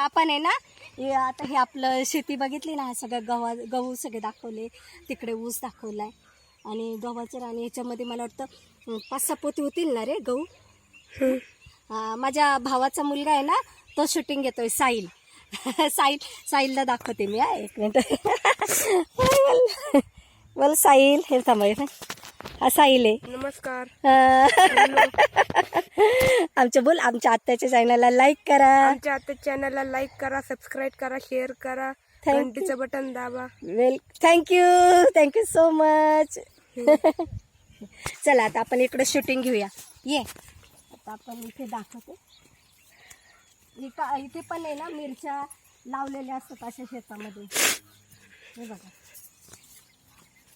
आता आपण आहे ना हे आता हे आपलं शेती बघितली ना सगळं गव्हा गहू सगळे दाखवले तिकडे ऊस दाखवलाय. आणि गव्हाचं आणि याच्यामध्ये मला वाटतं पाच सहा पोती होतील ना रे गहू? माझ्या भावाचा मुलगा आहे ना तो शूटिंग घेतोय साईल साईल साईलला दाखवते मी हा एक मिनिट. बोल बोल. साईल हे थांबाय हा आहे नमस्कार. आमच्या बोल आमच्या आत्याच्या चॅनलला लाईक करा. आमच्या आता चॅनलला लाईक करा सबस्क्राईब करा शेअर करा. घंटीचं बटन दाबा. Well thank you thank you so much चला आता आपण इकडे शूटिंग घेऊया. ये. आता आपण इथे दाखवते. इका इथे पण आहे ना मिरच्या लावलेल्या असतात अशा शेतामध्ये. हे बघा.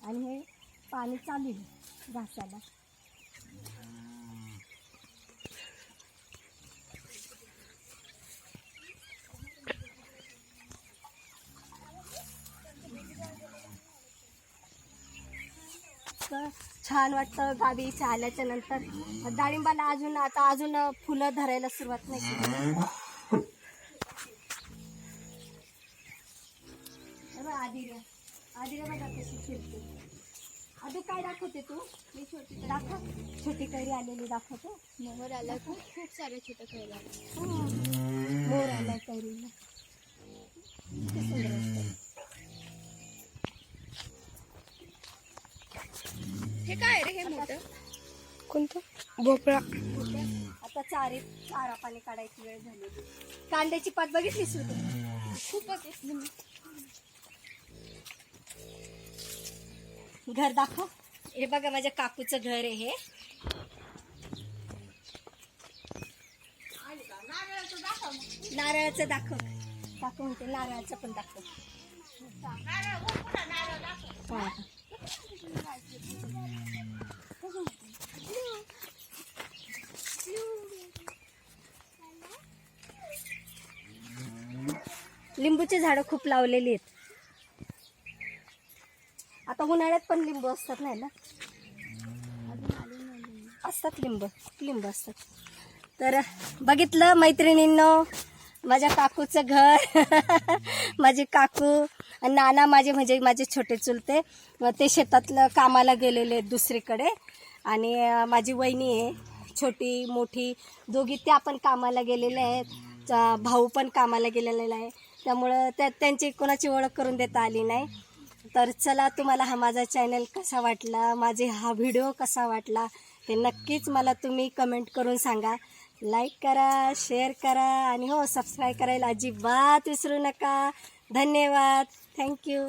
आणि हे पाणी चालू आहे घासाला तर छान वाटतं गावी आल्याच्यानंतर. डाळिंबाला अजून आता अजून फुलं धरायला सुरुवात नाही आधी हे बघा कशी फिरते काय दाखवते तू? मी छोटी दाखव. छोटी कैरी आलेली दाखवतो. मोहर आला खूप खूप सारे छोटे खेळला हम्म. मोर आलाय कैरीला किती सुंदर असतं. हे काय रे हे मोठं? कोणतं? भोपळा. आता चारी चारा पाणी काढायची वेळ झाली. कांद्याची पात बघितलीस तू? खूपच घर दाखव. हे बघा माझ्या काकूचं घर आहे हे. नारळाचं दाखव. काकू म्हणते नारळाचं पण दाखव. लिंबूचे लिंबूची झाडं खूप लावलेली आहेत. आता उन्हाळ्यात पण लिंबू असतात नाही ना? असतात लिंब लिंब असतात. तर बघितलं मैत्रिणींनो माझ्या काकूचं घर माझे काकू आणि नाना माझे म्हणजे माझे छोटे चुलते ते शेतातलं कामाला गेलेले आहेत दुसरीकडे. आणि माझी वहिनी आहे छोटी मोठी दोघी त्या पण कामाला गेलेल्या आहेत. भाऊ पण कामाला गेलेला आहे. त्यामुळं त्या त्यांची कोणाची ओळख करून देता आली नाही. तर चला तुम्हाला हा माझा चॅनल कसा वाटला? माझे हा व्हिडिओ कसा वाटला? ते नक्कीच मला तुम्ही कमेंट करून सांगा. लाईक करा शेअर करा आणि हो सबस्क्राईब करायला अजिबात विसरू नका. धन्यवाद. थँक्यू